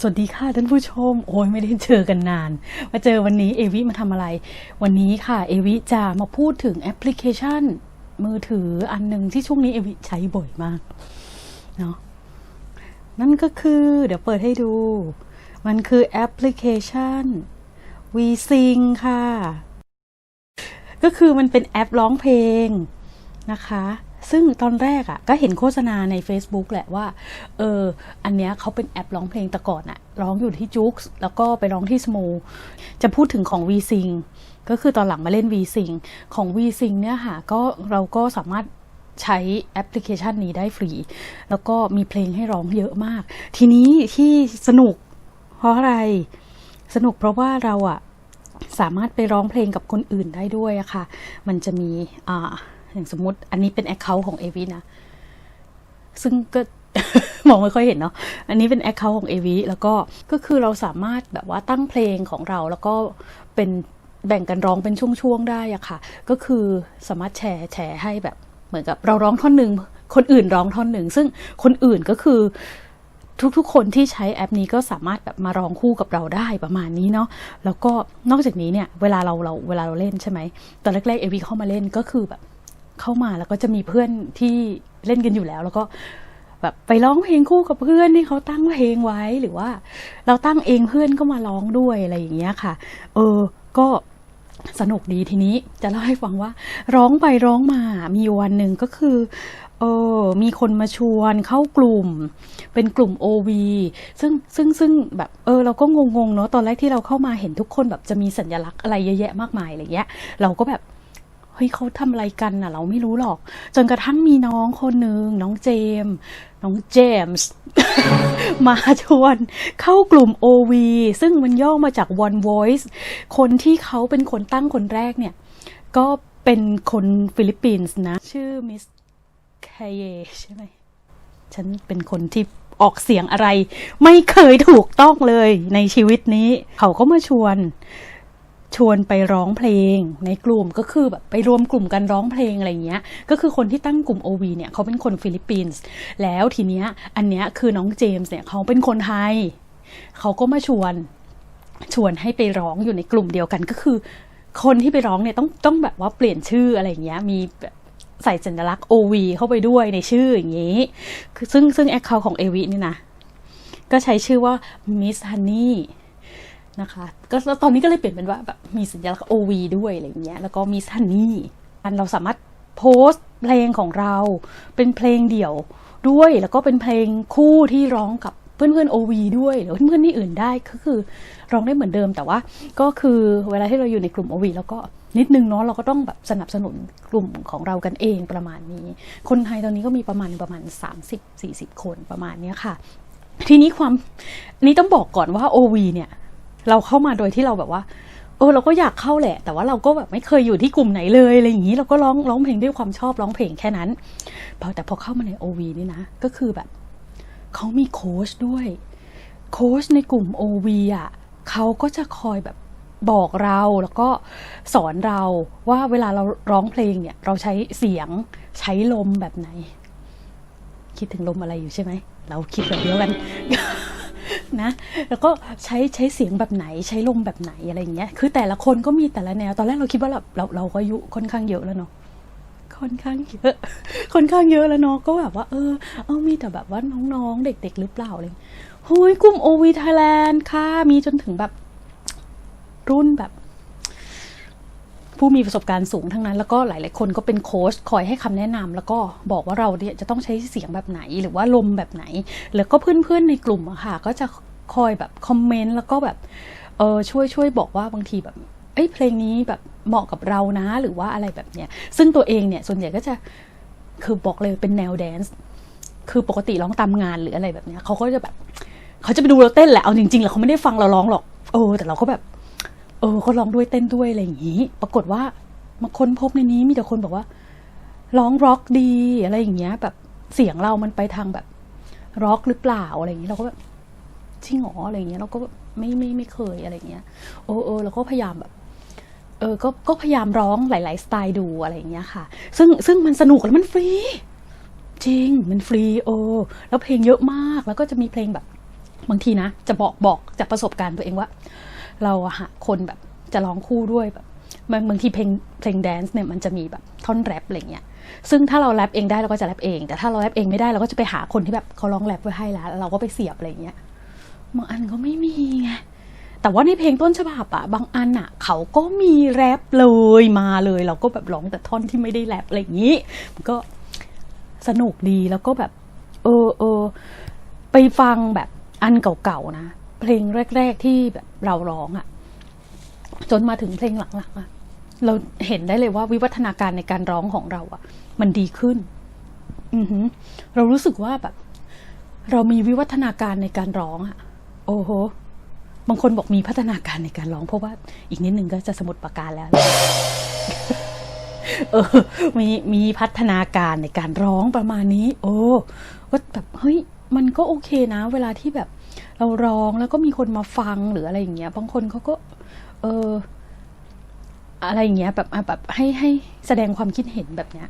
สวัสดีค่ะท่านผู้ชม โอ้ยไม่ได้เจอกันนาน มาเจอวันนี้เอวิมาทำอะไร วันนี้ค่ะเอวิจะมาพูดถึงแอปพลิเคชัน มือถืออันหนึ่งที่ช่วงนี้เอวิใช้บ่อยมากเนาะนั่นก็คือเดี๋ยวเปิดให้ดู มันคือแอปพลิเคชัน VSing ค่ะ ก็คือมันเป็นแอปร้องเพลงนะคะ ซึ่งตอนแรกอะ่ะก็เห็นโฆษณาใน Facebook แหละว่า เออ อันเนี้ยเขาเป็นแอปร้องเพลงแต่ก่อนอะร้องอยู่ที่จุกส์แล้วก็ไปร้องที่สโมจะพูดถึงของ VSing ก็คือตอนหลังมาเล่น VSing ของ VSing เนี่ยค่ะก็เราก็สามารถใช้แอปพลิเคชันนี้ได้ฟรี แล้วก็มีเพลงให้ร้องเยอะมาก ทีนี้ที่สนุกเพราะอะไร สนุกเพราะว่าเราอะสามารถไปร้องเพลงกับคนอื่นได้ด้วยอะค่ะ มันจะมีอ่า อย่างสมมติอันนี้เป็นแอคเคาท์ของเอวีนะ ซึ่งก็ มองไม่ค่อยเห็นเนาะอันนี้เป็นแอคเคาท์ของเอวีแล้วก็ก็คือเราสามารถแบบว่าตั้งเพลงของเรา แล้วก็เป็นแบ่งกันร้องเป็นช่วงๆได้อะค่ะ ก็คือสามารถแชร์แชร์ให้แบบเหมือนกับเราร้องท่อนหนึ่งคนอื่นร้องท่อนหนึ่ง ซึ่งคนอื่นก็คือทุกๆ คนที่ใช้แอปนี้ก็สามารถแบบมาร้องคู่กับเราได้ประมาณนี้เนาะแล้วก็นอกจากนี้เนี่ย เวลาเราเราเวลาเราเล่นใช่ไหมตอนแรกๆเอวีเข้ามาเล่นก็คือแบบ เข้ามาแล้วก็จะมีเพื่อนที่เล่นกันอยู่แล้ว แล้วก็แบบไปร้องเพลงคู่กับเพื่อนที่เขาตั้งเพลงไว้หรือว่า เราตั้งเองเพื่อนก็มาร้องด้วยอะไรอย่างเงี้ยค่ะ เออ ก็สนุกดีทีนี้จะเล่าให้ฟังว่า ร้องไปร้องมามีวันหนึ่งก็คือเออมีคนมาชวนเข้ากลุ่ม เป็นกลุ่ม OV ซึ่งซึ่งซึ่งแบบเออเราก็งงๆเนาะตอนแรกที่เราเข้ามาเห็นทุกคนแบบจะมีสัญลักษณ์อะไรเยอะแยะมากมายอะไรเงี้ย เราก็แบบ เฮ้ยเขาทำอะไรกันน่ะ เราไม่รู้หรอก จนกระทั่งมีน้องคนหนึ่งน้องเจมส์น้องเจมส์มาชวนเข้ากลุ่ม OV ซึ่งมันย่อมาจาก One Voice คนที่เขาเป็นคนตั้งคนแรกเนี่ย ก็เป็นคนฟิลิปปินส์นะ ชื่อมิสคเยใช่ไหมฉันเป็นคนที่ออกเสียงอะไร ไม่เคยถูกต้องเลยในชีวิตนี้ เขาก็มาชวน ชวนไปร้องเพลงในกลุ่มก็คือแบบไปรวมกลุ่มกันร้องเพลงอะไรเงี้ย ก็คือคนที่ตั้งกลุ่ม OV เนี่ยเขาเป็นคนฟิลิปปินส์แล้วทีเนี้ยอันเนี้ยคือน้องเจมส์เนี่ยเขาเป็นคนไทยเขาก็มาชวนชวนให้ไปร้องอยู่ในกลุ่มเดียวกันก็คือ คนที่ไปร้องเนี่ยต้องต้องแบบว่าเปลี่ยนชื่ออะไรเงี้ยมีใส่สัญลักษณ์ OV เข้าไปด้วยในชื่ออย่างงี้คือซึ่งซึ่งแอคเคาท์ของ AV นี่นะก็ใช้ชื่อว่า Miss Honey นะคะ ก็ตอนนี้ก็เลยเปลี่ยนเป็นว่าแบบมีสัญลักษณ์ OV ด้วยอะไรอย่างเงี้ย แล้วก็มีฮันนี่ อันเราสามารถโพสต์เพลงของเรา เป็นเพลงเดี่ยวด้วย แล้วก็เป็นเพลงคู่ที่ร้องกับเพื่อนๆ OV ด้วย หรือเพื่อนๆที่อื่นได้ ก็คือร้องได้เหมือนเดิม แต่ว่าก็คือเวลาที่เราอยู่ในกลุ่ม OV แล้วก็นิดนึงเนาะเราก็ต้องแบบสนับสนุนกลุ่มของเรากันเองประมาณนี้ คนไทยตอนนี้ก็มีประมาณประมาณ 30-40 คนประมาณนี้ค่ะทีนี้ความนี้ต้องบอกก่อนว่า OV เนี่ย เราเข้ามาโดยที่เราแบบว่า เออเราก็อยากเข้าแหละ แต่ว่าเราก็แบบไม่เคยอยู่ที่กลุ่มไหนเลยอะไรอย่างนี้ เราก็ร้องร้องเพลงด้วยความชอบร้องเพลงแค่นั้นพอแต่พอเข้ามาใน OV นี่นะก็คือแบบเขามีโค้ชด้วย โค้ชในกลุ่ม OV อะเขาก็จะคอยแบบบอกเราแล้วก็สอนเราว่าเวลาเราร้องเพลงเนี่ย เราใช้เสียงใช้ลมแบบไหน คิดถึงลมอะไรอยู่ใช่ไหม เราคิดแบบเดียวกัน นะแล้วก็ใช้ใช้เสียงแบบไหนใช้ลมแบบไหนอะไรอย่างเงี้ยคือแต่ละคนก็มีแต่ละแนว ตอนแรกเราคิดว่าเราเราเราก็อายุค่อนข้างเยอะแล้วเนาะค่อนข้างเยอะค่อนข้างเยอะแล้วเนาะก็แบบว่า เออเอามีแต่แบบว่าน้องๆ เด็ก ๆ หรือเปล่าเลยเฮ้ยกลุ่มโอวีไทยแลนด์ค่ะมีจนถึงแบบรุ่นแบบ ผู้มีประสบการณ์สูงทั้งนั้น แล้วก็หลาย ๆ คนก็เป็นโค้ชคอยให้คำแนะนำแล้วก็บอกว่าเราเนี่ยจะต้องใช้เสียงแบบไหนหรือว่าลมแบบไหน แล้วก็เพื่อน ๆ ในกลุ่มอะค่ะ ก็จะคอยแบบคอมเมนต์แล้วก็แบบเออช่วยช่วยบอกว่าบางทีแบบเอ้ยเพลงนี้แบบเหมาะกับเรานะหรือว่าอะไรแบบเนี้ยซึ่งตัวเองเนี่ยส่วนใหญ่ก็จะคือบอกเลยเป็นแนวแดนซ์คือปกติร้องตามงานหรืออะไรแบบเนี้ยเขาก็จะแบบเขาจะไปดูเราเต้นแหละเอาจริงๆแล้วเขาไม่ได้ฟังเราร้องหรอก เออ แต่เราก็แบบ เออเขาร้องด้วยเต้นด้วยอะไรอย่างนี้ ปรากฏว่ามาค้นพบในนี้มีแต่คนบอกว่า ร้องร็อกดีอะไรอย่างเงี้ย แบบเสียงเรามันไปทางแบบร็อกหรือเปล่าอะไรอย่างนี้เราก็แบบจริงหรออะไรอย่างเงี้ยเราก็แบบไม่ไม่ไม่เคยอะไรอย่างเงี้ยโอ้เออเราก็พยายามแบบเออก็ก็พยายามร้องหลาย ๆ สไตล์ดูอะไรอย่างเงี้ยค่ะ ซึ่งซึ่งมันสนุกแล้วมันฟรี จริงมันฟรีโอ้แล้วเพลงเยอะมากแล้วก็จะมีเพลงแบบบางทีนะ จะบอกบอกจากประสบการณ์ตัวเองว่า เราอะหาคนแบบจะร้องคู่ด้วยแบบบางทีเพลงเพลงแดนซ์เนี่ยมันจะมีแบบท่อนแรปอะไรเงี้ยซึ่งถ้าเราแรปเองได้เราก็จะแรปเอง แต่ถ้าเราแรปเองไม่ได้เราก็จะไปหาคนที่แบบเขาร้องแรปไว้ให้แล้วแล้วเราก็ไปเสียบอะไรเงี้ยบางอันก็ไม่มีไงแต่ว่าในเพลงต้นฉบับอะบางอันอะเขาก็มีแรปเลยมาเลย เราก็แบบร้องแต่ท่อนที่ไม่ได้แรปอะไรอย่างนี้ มันก็สนุกดีแล้วก็แบบ เออเออไปฟังแบบอันเก่าๆนะ เพลงแรก ๆที่แบบเราร้องอะจนมาถึงเพลงหลังๆอะเราเห็นได้เลยว่าวิวัฒนาการในการร้องของเราอะมันดีขึ้น อือหือ เรารู้สึกว่าแบบ เรามีวิวัฒนาการในการร้องอะโอ้โหบางคนบอกมีพัฒนาการในการร้อง เพราะว่าอีกนิดนึงก็จะสมุดประการแล้ว เออ มีมีพัฒนาการในการร้องประมาณนี้ โอ้ว่าแบบเฮ้ย มันก็โอเคนะ เวลาที่แบบ เราร้องแล้วก็มีคนมาฟังหรืออะไรอย่างเงี้ยบางคนเขาก็ เออ อะไรอย่างเงี้ยแบบแบบให้ให้แสดงความคิดเห็นแบบเนี้ย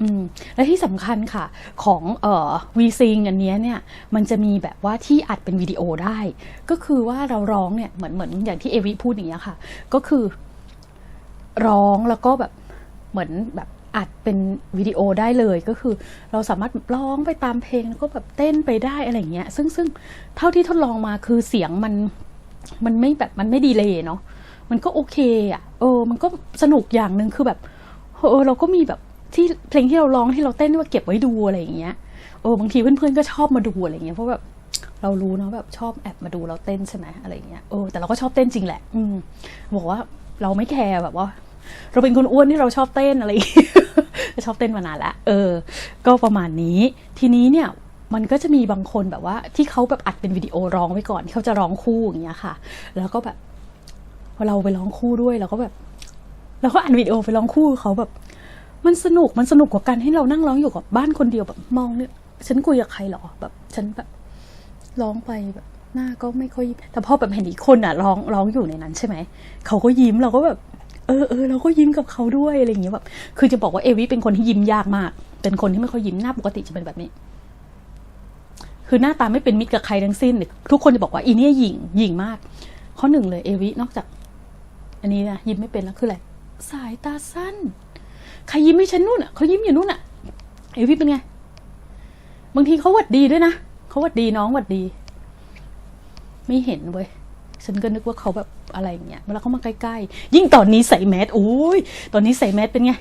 อืมและที่สำคัญค่ะของเอ่อวีซิงอันเนี้ยเนี่ยมันจะมีแบบว่าที่อัดเป็นวิดีโอได้ ก็คือว่าเราร้องเนี่ยเหมือนเหมือนอย่างที่เอวิพูดอย่างเงี้ยค่ะ ก็คือ ร้องแล้วก็แบบเหมือนแบบ อัดเป็นวิดีโอได้เลยก็คือ เราสามารถร้องไปตามเพลงแล้วก็แบบเต้นไปได้อะไรอย่างเงี้ย ซึ่งซึ่งเท่าที่ทดลองมาคือเสียงมันมันไม่แบบมันไม่ดีเลยเนาะมันก็โอเคอะเออ มันก็สนุกอย่างหนึ่งคือแบบเออเราก็มีแบบที่เพลงที่เราร้องที่เราเต้นว่าเก็บไว้ดูอะไรอย่างเงี้ยเออบางทีเพื่อนๆก็ชอบมาดูอะไรอย่างเงี้ยเพราะแบบเรารู้เนาะแบบชอบแอบมาดูเราเต้นใช่ไหมอะไรอย่างเงี้ยเออแต่เราก็ชอบเต้นจริงแหละ อืมบอกว่าเราไม่แคร์แบบว่า เราเป็นคนอ้วนที่เราชอบเต้นอะไรชอบเต้นมานานแล้วเออ ก็ประมาณนี้ ทีนี้เนี่ยมันก็จะมีบางคนแบบว่าที่เขาแบบอัดเป็นวิดีโอร้องไว้ก่อนที่เขาจะร้องคู่อย่างเงี้ยค่ะ แล้วก็แบบเราไปร้องคู่ด้วยเราก็แบบเราก็อัดวิดีโอไปร้องคู่เขาแบบ มันสนุกมันสนุกกว่าการให้เรานั่งร้องอยู่กับบ้านคนเดียวแบบมองเนี่ยฉันคุยกับใครหรอแบบ ฉันแบบร้องไปแบบหน้าก็ไม่ค่อย แต่พอแบบเห็นอีกคนอะร้องร้องอยู่ในนั้นใช่ไหมเขาก็ยิ้มเราก็แบบ เออเออเราก็ยิ้มกับเขาด้วยอะไรอย่างเงี้ยแบบคือจะบอกว่าเอวิเป็นคนที่ยิ้มยากมาก เป็นคนที่ไม่ค่อยยิ้มหน้าปกติจะเป็นแบบนี้ คือหน้าตาไม่เป็นมิตรกับใครทั้งสิ้น ทุกคนจะบอกว่าอีเนี่ยหยิ่งหยิ่งมาก ข้อหนึ่งเลยเอวินอกจาก อันนี้นะยิ้มไม่เป็นแล้วคืออะไรสายตาสั้นใครยิ้มให้ฉันนู่นอะเขายิ้มอยู่นู่นอะเอวิเป็นไง บางทีเขาหวัดดีด้วยนะเขาหวัดดีน้องหวัดดี ไม่เห็นเว้ย ฉันก็นึกว่าเขาแบบอะไรอย่างเงี้ยเวลาเขามาใกล้ๆ ยิ่งตอนนี้ใส่แมสโอ้ยตอนนี้ใส่แมสเป็นไง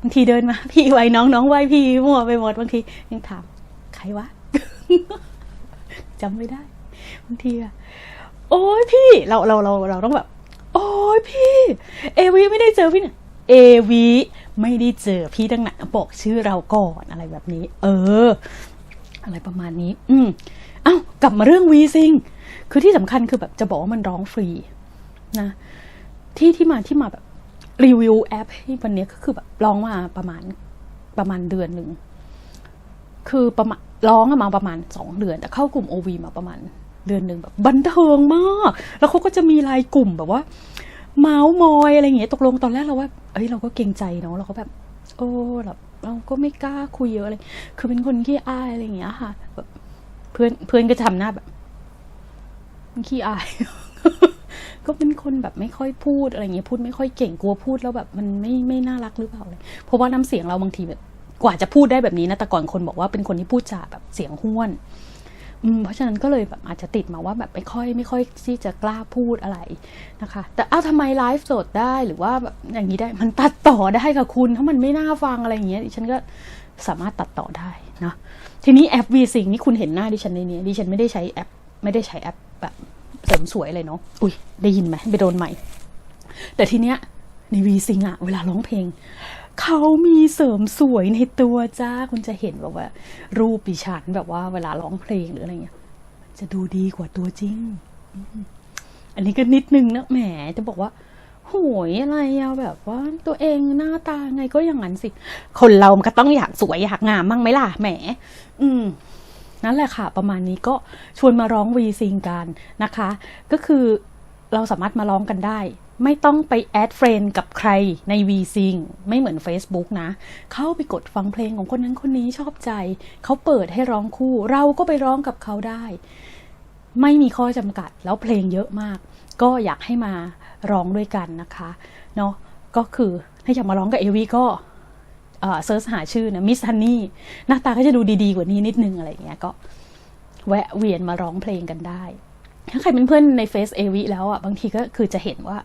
บางทีเดินมา พี่ไว้น้องน้องไว้พี่มั่วไปหมดบางทียังถามใครวะจำไม่ได้บางทีอะโอ้ยพี่เราเราเราเราต้องแบบ โอ้ยพี่ เอวีไม่ได้เจอพี่เนี่ยเอวีไม่ได้เจอพี่ตั้งนานบอกชื่อเราก่อนอะไรแบบนี้ เออ อะไรประมาณนี้ อืมเอ้ากลับมาเรื่องวีซิง คือที่สำคัญคือแบบจะบอกว่ามันร้องฟรีนะที่ที่มาที่มาแบบรีวิวแอปให้วันนี้ก็คือแบบร้องมาประมาณประมาณเดือนหนึ่งคือประมาณร้องมาประมาณสองเดือน แต่เข้ากลุ่มโอวีมาประมาณเดือนหนึ่งแบบบันเทิงมาก แล้วเขาก็จะมีไลายกลุ่มแบบว่า เมาส์มอยอะไรอย่างเงี้ยตกลงตอนแรกเราว่าเอ้ยเราก็เกรงใจเนาะเราก็แบบ โอ้แบบเราก็ไม่กล้าคุยเยอะเลย คือเป็นคนขี้อายอะไรอย่างเงี้ยค่ะแบบเพื่อนเพื่อนก็ทำหน้าแบบ ขี้อาย ก็เป็นคนแบบไม่ค่อยพูดอะไรเงี้ยพูดไม่ค่อยเก่งกลัวพูดแล้วแบบมันไม่ไม่น่ารักหรือเปล่าเลยเพราะว่าน้ำเสียงเราบางทีแบบกว่าจะพูดได้แบบนี้นะแต่ก่อนคนบอกว่าเป็นคนที่พูดจาแบบเสียงห้วนอืมเพราะฉะนั้นก็เลยแบบอาจจะติดมาว่าแบบไม่ค่อยไม่ค่อยที่จะกล้าพูดอะไรนะคะ แต่เอ้าทำไมไลฟ์สดได้หรือว่าแบบอย่างนี้ได้มันตัดต่อได้ค่ะคุณ ถ้ามันไม่น่าฟังอะไรอย่างเงี้ยดิฉันก็สามารถตัดต่อได้นะทีนี้แอป v ีซิงนี่คุณเห็นหน้าดิฉันในนี้ดิฉันไม่ได้ใช้แอป ไม่ได้ใช้แอป แบบเสริมสวยเลยเนาะ อุ้ยได้ยินไหมไปโดนใหม่ แต่ทีเนี้ยในวีซิงอะเวลาร้องเพลง เขามีเสริมสวยในตัวจ้า คุณจะเห็นแบบว่า รูปดิฉันแบบว่าเวลาร้องเพลงหรืออะไรเงี้ย จะดูดีกว่าตัวจริงอืมอันนี้ก็นิดนึงนะแหมจะบอกว่าโหยอะไรอะแบบว่าตัวเองหน้าตาไงก็อย่างนั้นสิ คนเรามันก็ต้องอยากสวยอยากงามมั่งไหมล่ะแหม อืม นั่นแหละค่ะ ประมาณนี้ก็ชวนมาร้องวีซิงกันนะคะ ก็คือเราสามารถมาร้องกันได้ ไม่ต้องไปแอดเฟรนกับใครในวีซิงไม่เหมือน Facebook นะ เข้าไปกดฟังเพลงของคนนั้นคนนี้ชอบใจ เขาเปิดให้ร้องคู่ เราก็ไปร้องกับเขาได้ ไม่มีข้อจำกัดแล้วเพลงเยอะมาก ก็อยากให้มาร้องด้วยกันนะคะเนาะก็คือถ้าอยากมาร้องกับเอวีก็ เอ่อเซิร์ชหาชื่อนะมิสฮันนี่หน้าตาก็จะดูดีๆกว่านี้นิดนึงอะไรอย่างเงี้ยก็แวะเวียนมาร้องเพลงกันได้ ถ้าใครเป็นเพื่อนในเฟซเอวีแล้วอะบางทีก็คือจะเห็นว่า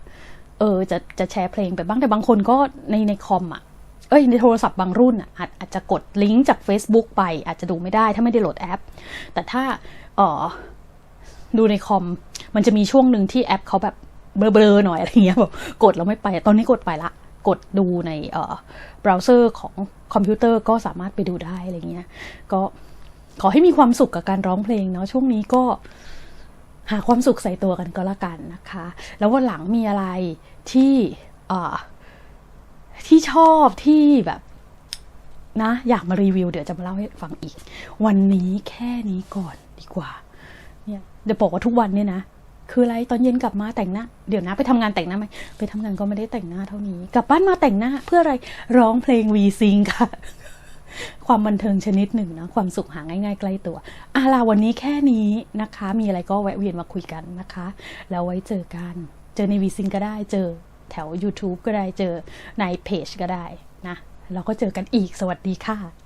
เออจะจะแชร์เพลงไปบ้างแต่บางคนก็ในในคอมอะเอ้ยในโทรศัพท์บางรุ่นอะอาจอาจจะกดลิงก์จาก Facebook ไป อาจจะดูไม่ได้ถ้าไม่ได้โหลดแอป แต่ถ้าเออดูในคอมมันจะมีช่วงหนึ่งที่แอปเขาแบบเบลอๆหน่อยอะไรเงี้ยแบบกดแล้วไม่ไป ตอนนี้กดไปละ กดดูในเบราว์เซอร์ของคอมพิวเตอร์ก็สามารถไปดูได้อะไรเงี้ยก็ขอให้มีความสุขกับการร้องเพลงเนาะช่วงนี้ก็หาความสุขใส่ตัวกันก็แล้วกันนะคะ แล้ววันหลังมีอะไรที่ที่ชอบที่แบบนะ อยากมารีวิวเดี๋ยวจะมาเล่าให้ฟังอีก วันนี้แค่นี้ก่อนดีกว่าเนี่ยเดี๋ยวบอกว่าทุกวันเนี่ยนะ คืออะไรตอนเย็นกลับมาแต่งหน้า เดี๋ยวนะไปทำงานแต่งหน้าไหมไปทำงานก็ไม่ได้แต่งหน้าเท่านี้ กลับบ้านมาแต่งหน้าเพื่ออะไรร้องเพลงวีซิงค่ะ ความบันเทิงชนิดหนึ่งนะความสุขหาง่ายๆใกล้ตัวอาลาวันนี้แค่นี้นะคะ มีอะไรก็แวะเวียนมาคุยกันนะคะ แล้วไว้เจอกัน เจอในวีซิงก็ได้เจอแถว YouTube ก็ได้เจอในเพจก็ได้นะแล้วก็เจอกันอีกสวัสดีค่ะ